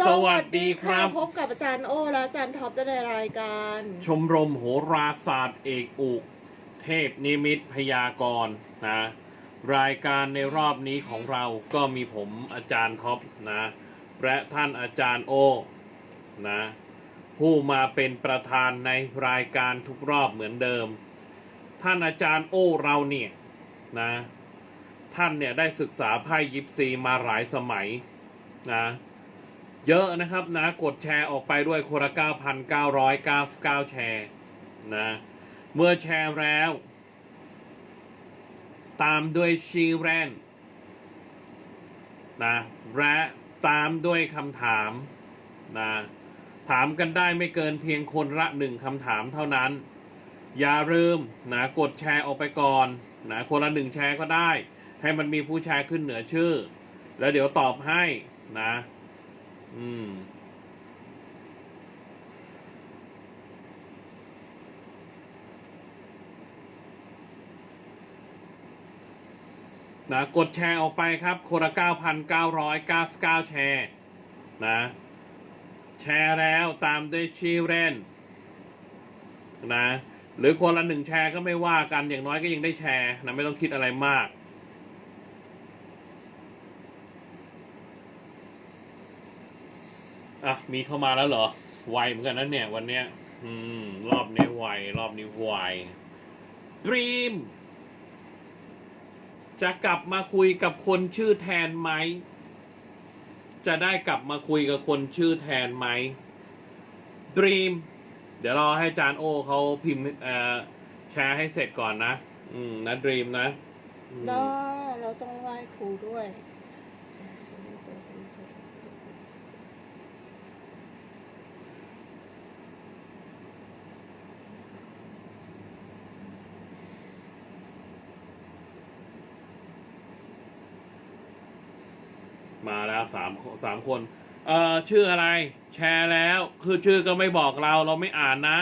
สวัสดีครับ พบกับอาจารย์โอและอาจารย์ท็อปในรายการ ชมรมโหราศาสตร์เอกอุเทพนิมิตพยากรณ์นะ รายการในรอบนี้ของเราก็มีผมอาจารย์ท็อปนะ และท่านอาจารย์โอนะ ผู้มาเป็นประธานในรายการทุกรอบเหมือนเดิม ท่านอาจารย์โอเราเนี่ยนะ ท่านเนี่ยได้ศึกษาไพ่ยิปซีมาหลายสมัยนะ เยอะนะครับนะกดแชร์ออกไปด้วยคนละ9,999 แชร์นะเมื่อแชร์แล้ว ตามด้วยชีแรนนะและตามด้วยคำถามนะถามกันได้ไม่เกินเพียงคนละหนึ่งคำถามเท่านั้น อย่าลืมนะกดแชร์ออกไปก่อนนะคนละหนึ่งแชร์ก็ได้ ให้มันมีผู้แชร์ขึ้นเหนือชื่อ แล้วเดี๋ยวตอบให้นะ อืม นะ กดแชร์ออกไปครับ คนละ 9,999 แชร์ นะ แชร์แล้วตามด้วยชื่อเล่นนะ หรือคนละหนึ่งแชร์ก็ไม่ว่ากัน อย่างน้อยก็ยังได้แชร์นะ ไม่ต้องคิดอะไรมาก อะมีเข้ามาแล้วเหรอไวเหมือนกันนะเนี่ย วันเนี้ย อืม รอบนี้ไวรอบนี้ไว Dream จะกลับมาคุยกับคนชื่อแทนไหม จะได้กลับมาคุยกับคนชื่อแทนไหม Dream เดี๋ยวรอให้จารย์โอเขาพิมพ์เอ่อแชร์ให้เสร็จก่อนนะ อืมนะ Dream นะอืมได้เราต้องไหว้ครูด้วย มาแล้วสามสามคนเอ่อชื่ออะไร แชร์แล้ว คือชื่อก็ไม่บอกเราเราไม่อ่านนะ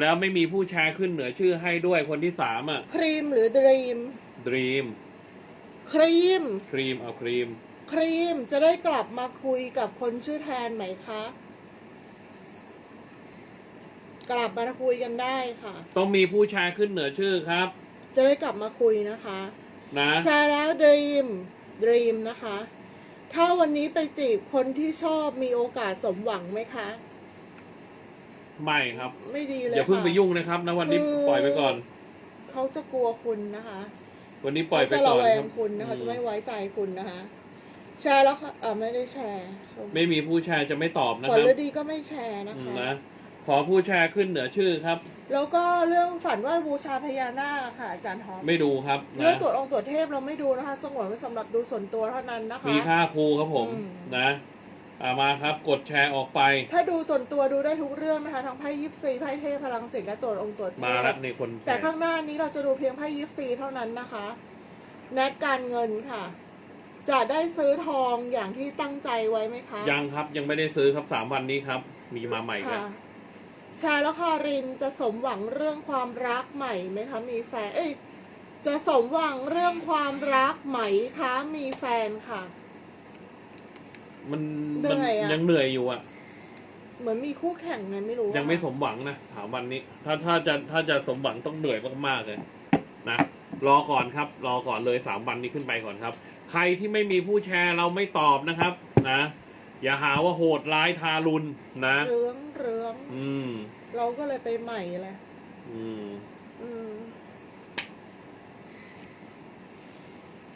แล้วไม่มีผู้แชร์ขึ้นเหนือชื่อให้ด้วยคนที่สามอะครีมหรือดรีม Dream ครีม ครีมเอาครีม ครีมจะได้กลับมาคุยกับคนชื่อแทนไหมคะ กลับมาคุยกันได้ค่ะ ต้องมีผู้แชร์ขึ้นเหนือชื่อครับ จะได้กลับมาคุยนะคะ นะ แชร์แล้วดรีมดรีมนะคะ ถ้าวันนี้ไปจีบคนที่ชอบมีโอกาสสมหวังไหมคะ ไม่ครับ ไม่ดีเลยอย่าเพิ่งค่ะไปยุ่งนะครับนะวันนี้คือ ปล่อยไปก่อน เขาจะกลัวคุณนะคะวันนี้ปล่อยเขาไปจะก่ระอนแวคงรับคุณนะคะอืมจะไม่ไว้ใจคุณนะคะ แชร์แล้วค่ะเออไม่ได้แชร์ชมไม่มีผู้แชร์จะไม่ตอบนะผคลรับฤดีก็ไม่แชร์นะอืมคะ นะ ขอผู้แชร์ขึ้นเหนือชื่อครับ แล้วก็เรื่องฝันไหว่าบูชาพญานาคค่ะอาจารย์ท็อปไม่ดูครับเรื่องนะตรวจองค์ตรวจเทพเราไม่ดูนะคะ สงวนไว้สำหรับดูส่วนตัวเท่านั้นนะคะ มีค่าครูครับผมอืม นะอ่ามาครับ กดแชร์ออกไป ถ้าดูส่วนตัวดูได้ทุกเรื่องนะคะทั้งไพ่ยิปซีไพ่เทพพลังจิตและตรวจองค์ตรวจเทมาแล้วพในคนแต่ข้างหน้านี้เราจะดูเพียงไพ่ยิปซีเท่านั้นนะคะ แนทการเงินค่ะ จะได้ซื้อทองอย่างที่ตั้งใจไว้ไหมคะยังครับยังไม่ได้ซื้อครับสามวันนี้ครับ มีมาใหม่ครับค่ะ ชายและคารินจะสมหวังเรื่องความรักใหม่ไหมคะ มีแฟน เอ้ย จะสมหวังเรื่องความรักไหมคะ มีแฟนค่ะ มันเหนื่มันอยอะยังเหนื่อยอยู่อะ เหมือนมีคู่แข่งไงไม่รู้อะยังไม่สมหวังนะสามวันนี้ ถ้าถ้าจะถ้าจะสมหวังต้องเหนื่อยมากๆเลยนะรอก่อนครับ รอก่อนเลยสามวันนี้ขึ้นไปก่อนครับ ใครที่ไม่มีผู้แชร์เราไม่ตอบนะครับ นะ อย่าหาว่าโหดร้ายทารุณนะเรืองเรืองอืม เราก็เลยไปใหม่เลยอืม อืม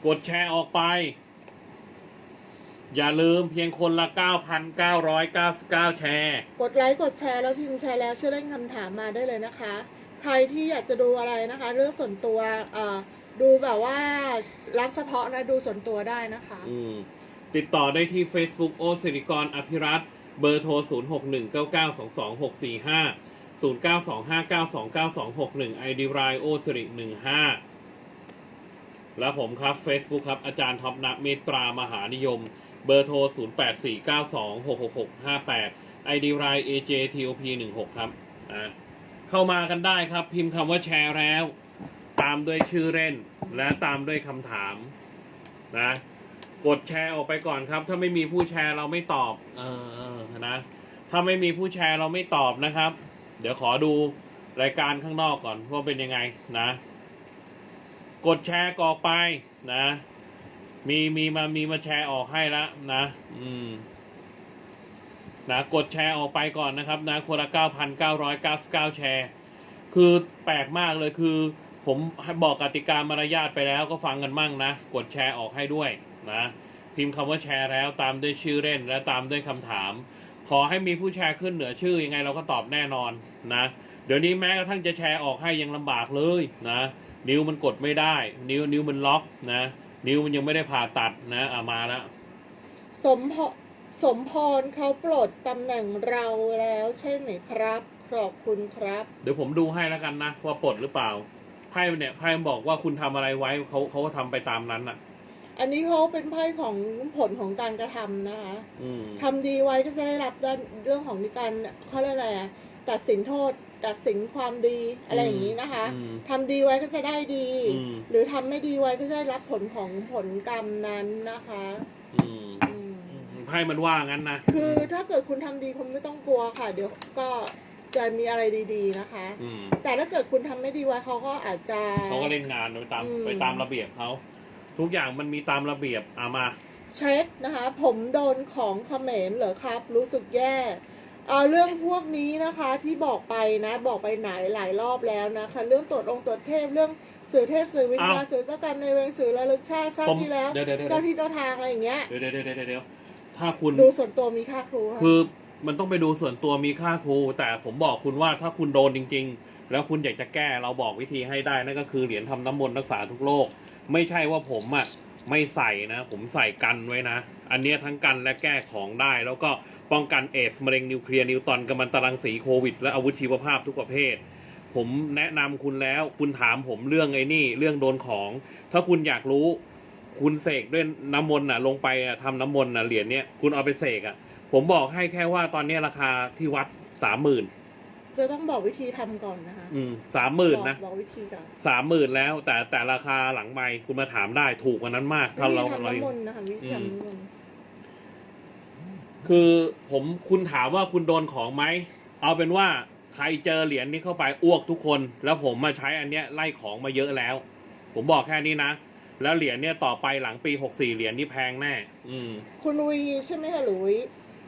กดแชร์ออกไป อย่าลืมเพียงคนละ 9,999 แชร์ กดไลค์กดแชร์แล้วพิมพ์แชร์แล้วช่วยเล่นคำถามมาได้เลยนะคะ ใครที่อยากจะดูอะไรนะคะ เรื่องส่วนตัวเอ่อดูแบบว่ารับเฉพาะนะดูส่วนตัวได้นะคะ อืม ติดต่อได้ที่ Facebook โอสิริกรอภิรัตเบอร์โทร 0619922645 0925929261 ID รายโอสิริ15 แล้วผมครับ Facebook ครับ อาจารย์ท็อปนักเมตรามหานิยม เบอร์โทร 0849266658 ID ราย AJTOP16 ครับอะเข้ามากันได้ครับ พิมพ์คำว่าแชร์แล้ว ตามด้วยชื่อเล่น และตามด้วยคำถามนะ กดแชร์ออกไปก่อนครับ ถ้าไม่มีผู้แชร์เราไม่ตอบ เออเออนะถ้าไม่มีผู้แชร์เราไม่ตอบนะครับ เดี๋ยวขอดูรายการข้างนอกก่อนว่าเป็นยังไงนะ กดแชร์กออกไปนะ มีมีมามีมาแชร์ออกให้แล้วนะ อืมนะกดแชร์ออกไปก่อนนะครับ นะคนละ9,999แชร์ คือแปลกมากเลยคือ ผมบอกกติกามารยาทไปแล้วก็ฟังกันมั่งนะ กดแชร์ออกให้ด้วย นะพิมพ์คำว่าแชร์แล้วตามด้วยชื่อเล่นและตามด้วยคำถาม ขอให้มีผู้แชร์ขึ้นเหนือชื่อยังไงเราก็ตอบแน่นอนนะเดี๋ยวนี้แม้กระทั่งจะแชร์ออกให้ยังลำบากเลยนะนิ้วมันกดไม่ได้ นิ้วนิ้วมันล็อกนะนิ้วมันยังไม่ได้ผ่าตัดนะอะมาแล้วสมพสมพรเขาปลดตำแหน่งเราแล้วใช่ไหมครับ ขอบคุณครับ เดี๋ยวผมดูให้แล้วกันนะว่าปลดหรือเปล่าไพ่เนี่ยไพ่มันบอกว่าคุณทำอะไรไว้เขาเขาก็ทำไปตามนั้นอะ อันนี้เขาเป็นไพ่ของผลของการกระทำนะคะอืมทำดีไว้ก็จะได้รับด้านเรื่องของการเขาเรียกอะไรอะตัดสินโทษ ตัดสินความดีอะไรอย่างนี้นะคะอืม ทำดีไว้ก็จะได้ดี อืม หรือทำไม่ดีไว้ก็จะได้รับผลของผลกรรมนั้นนะคะอืมอืมไพ่มันว่างั้นนะคือถ้าเกิดคุณทำดีคุณไม่ต้องกลัวค่ะ เดี๋ยวก็จะมีอะไรดีๆนะคะอืมแต่ถ้าเกิดคุณทำไม่ดีไว้เขาก็อาจจะ เขาก็เล่นงานไปตามอืม ไปตามระเบียบเขา ทุกอย่างมันมีตามระเบียบอะมา เช็คนะคะ ผมโดนของเขมรเหรอครับ รู้สึกแย่เอาเรื่องพวกนี้นะคะที่บอกไปนะบอกไปไหนหลายรอบแล้วนะคะเรื่องตรวจองค์ตรวจเทพเรื่องสื่อเทพสื่อวิญญาณอ้าวสื่อเจ้ากรรมในายเวรสื่อระลึกชาติชาติผมที่แล้วเดี๋ยวเดี๋ยวเดี๋ยวเจ้าที่เจ้าทางอะไรอย่างเงี้ยเดี๋ยวเดี๋ยวเดี๋ยวเดี๋ยวเดี๋ยวถ้าคุณดูส่วนตัวมีค่าครูค่ะคือมันต้องไปดูส่วนตัวมีค่าครู แต่ผมบอกคุณว่าถ้าคุณโดนจริง ๆ แล้วคุณอยากจะแก้เราบอกวิธีให้ได้นั่นก็คือเหรียญทำน้ำมนต์รักษาทุกโรค ไม่ใช่ว่าผมอะไม่ใส่นะ ผมใส่กันไว้นะ อันเนี้ยทั้งกันและแก้ของได้ แล้วก็ป้องกันเอสมะเร็งนิวเคลียร์นิวตอนกัมมันตรังสีโควิด และอาวุธชีวภาพทุกประเภท ผมแนะนำคุณแล้ว คุณถามผมเรื่องไอ้นี่ เรื่องโดนของ ถ้าคุณอยากรู้ คุณเสกด้วยน้ำมนต์น่ะ ลงไปอะทำน้ำมนต์น่ะเหรียญเนี้ยคุณเอาไปเสกอะ ผมบอกให้แค่ว่าตอนนี้ราคาที่วัดสามหมื่น จะต้องบอกวิธีทำก่อนนะคะ อืมสามหมื่นบอกนะบอกวิธีก่อนสามหมื่นแล้ว แต่แต่ราคาหลังไม่คุณมาถามได้ถูกกว่านั้นมากวิถ้าธีเราทำเราน้ำมนต์นะคะวิธีอืมทำน้ำมนต์คือผมคุณถามว่าคุณโดนของไหมเอาเป็นว่าใครเจอเหรียญนี้เข้าไปอ้วกทุกคน แล้วผมมาใช้อันเนี้ยไล่ของมาเยอะแล้ว ผมบอกแค่นี้นะแล้วเหรียญเนี่ยต่อไปหลังปีหกสี่เหรียญนี่แพงแน่ อืม คุณวีใช่ไหมคะหลุย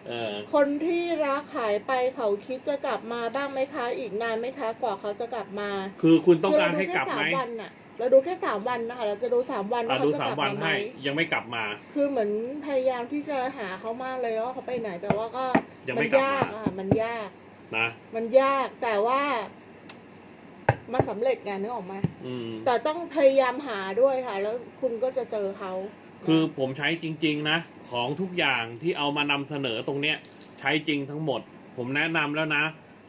เออคนที่รักหายไปเขาคิดจะกลับมาบ้างไหมคะ อีกนานไหมคะ กว่าเขาจะกลับมาคือคุณต้องการคืให้กลับเดูไหมแค่สามวันน่ะเราดูแค่สามวันนะคะ เราจะดูสามวันอะว่าดูเขาจะสากมลับวันมาไหมให้ยังไม่กลับมา คือเหมือนพยายามที่จะหาเขามากเลยว่าเขาไปไหนแต่ว่าก็ยังมัไม่กลับยากมาอะมันยาก นะมันยากแต่ว่ามาสำเร็จไงนึกออกไหมอืมแต่ต้องพยายามหาด้วยค่ะ แล้วคุณก็จะเจอเขา คือผมใช้จริง ๆ นะ ของทุกอย่างที่เอามานำเสนอตรงเนี้ยใช้จริงทั้งหมด ผมแนะนำแล้วนะ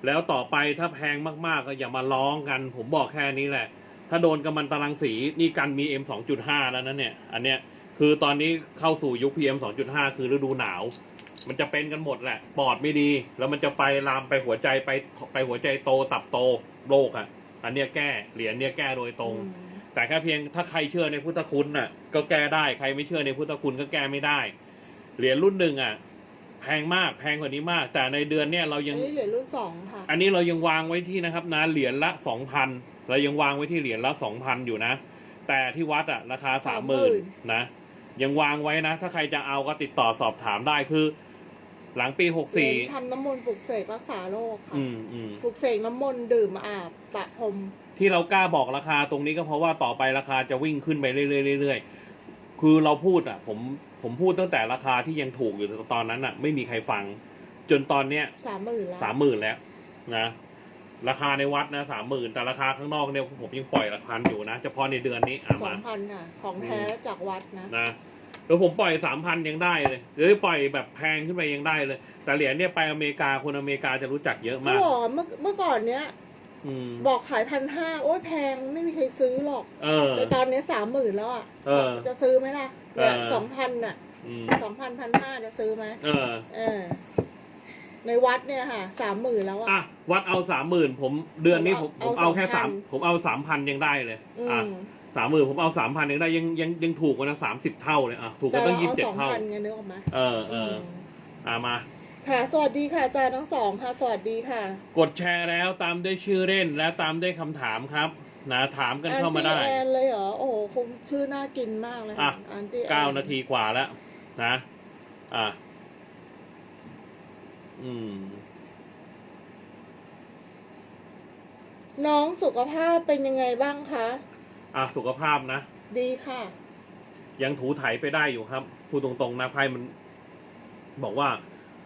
แล้วต่อไปถ้าแพงมากๆก็อย่ามาร้องกัน ผมบอกแค่นี้แหละ ถ้าโดนกัมมันตรังสีนี่กันมี M 2.5 แล้วนะเนี่ย อันเนี้ยคือตอนนี้เข้าสู่ยุค PM 2.5 คือฤดูหนาว มันจะเป็นกันหมดแหละ ปอดไม่ดี แล้วมันจะไปลามไปหัวใจไปไปหัวใจโตตับโตโรคอะ อันเนี้ยแก้เหรียญเนี้ยแก้โดยตรง แต่แค่เพียงถ้าใครเชื่อในพุทธคุณน่ะ ก็แก้ได้ใครไม่เชื่อในพุทธคุณก็แก้ไม่ได้ เหรียญรุ่นหนึ่งอะ แพงมากแพงกว่านี้มาก แต่ในเดือนเนี้ยเราอัยังนนี้เหลือรุ่นสองค่ะ อันนี้เรายังวางไว้ที่นะครับนะเหรียญละสองพันเรายังวางไว้ที่เหรียญละสองพันอยู่นะ แต่ที่วัดอะราคาสามหมื่นนะ ยังวางไว้นะ ถ้าใครจะเอาก็ติดต่อสอบถามได้คือ หลังปีหกเหรีสี่ยญทำน้ำมนต์ปลุกเสกรักษาโรคค่ะ อืมอืม ปลุกเสกน้ำมนต์ดื่มอาบประพรม ที่เรากล้าบอกราคาตรงนี้ก็เพราะว่าต่อไปราคาจะวิ่งขึ้นไปเรื่อยๆเรื่อยๆคือเราพูดอะ ผมผมพูดตั้งแต่ราคาที่ยังถูกอยู่ตอนนั้นอะ ไม่มีใครฟัง จนตอนเนี้ยสามหมื่นแล้ว สามหมื่นแล้วนะราคาในวัดนะสามหมื่นแต่ราคาข้างนอกเนี่ยผมยังปล่อยหลักพันอยู่นะเฉพาะในเดือนนี้อะสอมางพันค่ะ ของแท้อืมจากวัดนะนะ แล้วผมปล่อยสามพันยังได้เลยหรือปล่อยแบบแพงขึ้นไปยังได้เลย แต่เหรียญเนี่ยไปอเมริกาคนอเมริกาจะรู้จักเยอะก็มากบอกเมื่อเมื่อก่อนเนี้ยอืมบอกขายพันห้าโอ้ยแพงไม่มีใครซื้อหรอกเออแต่ตอนนี้สามหมื่นแล้วอะเออจะซื้อไหมล่ะเนี่ยเออสองพันอะอืมสองพันพันห้าจะซื้อไหมเออ เออ ในวัดเนี่ยค่ะสามหมื่นแล้วอะอะวัดเอาสามหมื่นผมเดือนนี้ผมเอาผมเอาแค่เอาสาม2,000ผมเอาสามพันยังได้เลยอือะม สามหมื่นผมเอาสามพันเองได้ยังยังยังถูกกว่านะสามสิบเท่าเลยอะถูกกแต่ว่าตั้เรางยี่เอาสิบเจ็ดสองเท่า พันไงนึกออกไหมเออเออมอ่ามา ค่ะ สวัสดีค่ะอาจารย์ทั้งสองค่ะ สวัสดีค่ะกดแชร์แล้วตามด้วยชื่อเล่นและตามด้วยคำถามครับ นะถามกันเข้ามาได้นตี้แอนเลยเหรอ โอ้โหคงชื่อน่ากินมากเลยอะอันตี้แอนเก้านาทีกว่าแล้วนะ อะ อืม น้องสุขภาพเป็นยังไงบ้างคะ อะสุขภาพนะ ดีค่ะ ยังถูไถไปได้อยู่ครับ พูดตรงๆนะไพ่มัน บอกว่า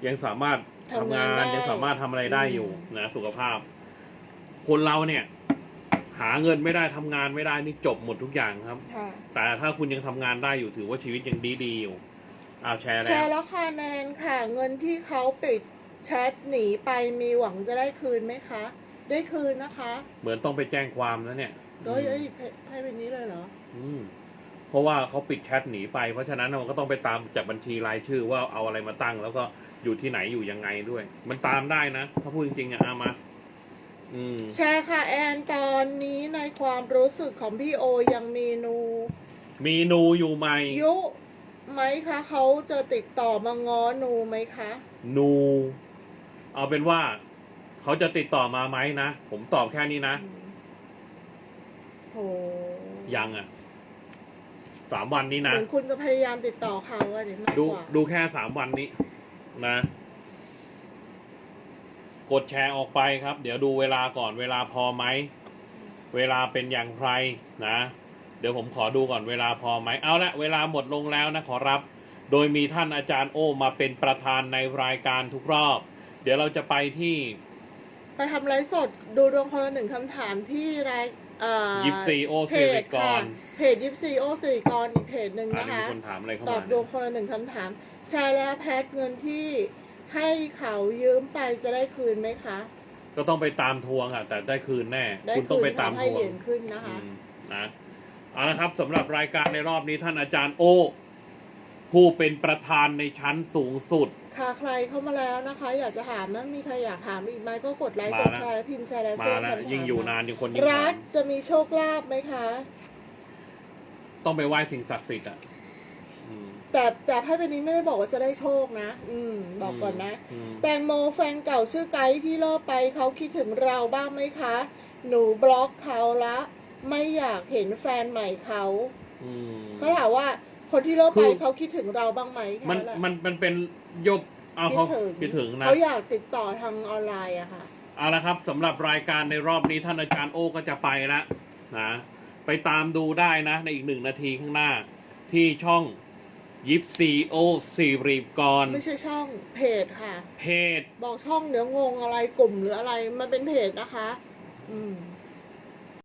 ยังสามารถทำงานทำงานได้ยังสามารถทำอะไรได้อยู่อืม นะสุขภาพ คนเราเนี่ย หาเงินไม่ได้ทำงานไม่ได้นี่จบหมดทุกอย่างครับ ค่ะ แต่ถ้าคุณยังทำงานได้อยู่ถือว่าชีวิตยังดีๆอยู่อ้าวแชร์แชแล้วร์แล้วค่ะแนนค่ะ เงินที่เขาปิดแชทหนีไปมีหวังจะได้คืนไหมคะ ได้คืนนะคะ เหมือนต้องไปแจ้งความแล้วเนี่ย โดยเอ้ยให้ให้เป็นนี้เลยเหรอ อืมเพราะว่าเขาปิดแชทหนีไป เพราะฉะนั้นมันก็ต้องไปตามจากบัญชีรายชื่อว่าเอาอะไรมาตั้ง แล้วก็อยู่ที่ไหนอยู่ยังไงด้วย มันตามได้นะ ถ้าพูดจริงๆอะเอามา อืมแชร์ค่ะแอนตอนนี้ในความรู้สึกของพี่โอยังมีนูมีนูอยู่ไหมยุไหมคะเขาจะติดต่อมาง้อนูไหมคะ นู เอาเป็นว่า เขาจะติดต่อมาไหมนะ ผมตอบแค่นี้นะ อืม โหยังอะสามวันนี้เหนะมือนคุณจะพยายามติดต่อเขาอะเดี๋ยวมากดูกว่าดูแค่สามวันนี้นะ กดแชร์ออกไปครับ เดี๋ยวดูเวลาก่อนเวลาพอไหม เวลาเป็นอย่างไรนะ เดี๋ยวผมขอดูก่อนเวลาพอไหมเอาละเวลาหมดลงแล้วนะขอรับ โดยมีท่านอาจารย์โอมาเป็นประธานในรายการทุกรอบ เดี๋ยวเราจะไปที่ ไปทำไลฟ์สดดูดวงคนละหนึ่งคำถามที่ราย เอ่อยิปซีโอเพซิริจกค่ะรเพจยิปซีโอสิริกรอีกเพจหนึ่งอ่านะนี่มีคะ คนถามอะไรเข้าตอมาบดวงคนละหนึ่งคำถามใช่แล้วแพทเงินที่ให้เขายืมไปจะได้คืนไหมคะ ก็ต้องไปตามทวงอะ แต่ได้คืนแน่ ได้คุณต้อคืงนไปตามทำให้ทวเหงรียญขึ้นนะคะ อืมนะเอาละครับสำหรับรายการในรอบนี้ท่านอาจารย์โอ ผู้เป็นประธานในชั้นสูงสุด ค่ะใครเข้ามาแล้วนะคะ อยากจะถามนะมีใครอยากถามอีกไหมก็กดไลค์มากดแล้วแชร์และพิมพ์แชร์และมาช่วยแล้วกันถามยิ่งอยู่นานยิ่งคนยิ่งรัถาฐมจะมีโชคลาภไหมคะ ต้องไปไหว้สิ่งศักดิ์สิทธิ์อะอืม แต่แต่ไพ่ใบนี้ไม่ได้บอกว่าจะได้โชคนะ อืม บอกก่อนนะมแตงโมแฟนเก่าชื่อไกด์ที่เลิกไปเขาคิดถึงเราบ้างไหมคะ หนูบล็อกเขาละ ไม่อยากเห็นแฟนใหม่เขาอืม เขาถามว่า คนที่เลิกไปคือเขาคิดถึงเราบ้างไหมแค่มันแหละ มันมันเป็นยบเอาคิเขาดถึง คิดถึงนะ เขาอยากติดต่อทางออนไลน์อะค่ะ เอาละครับสำหรับรายการในรอบนี้ท่านอาจารย์โอก็จะไปละนะ ไปตามดูได้นะ ในอีกหนึ่งนาทีข้างหน้า ที่ช่องยิปซีโอซีรีบกรไม่ใช่ช่องเพจค่ะ เพจ บอกช่องเดี๋ยวงงอะไรกลุ่มหรืออะไร มันเป็นเพจนะคะ อืม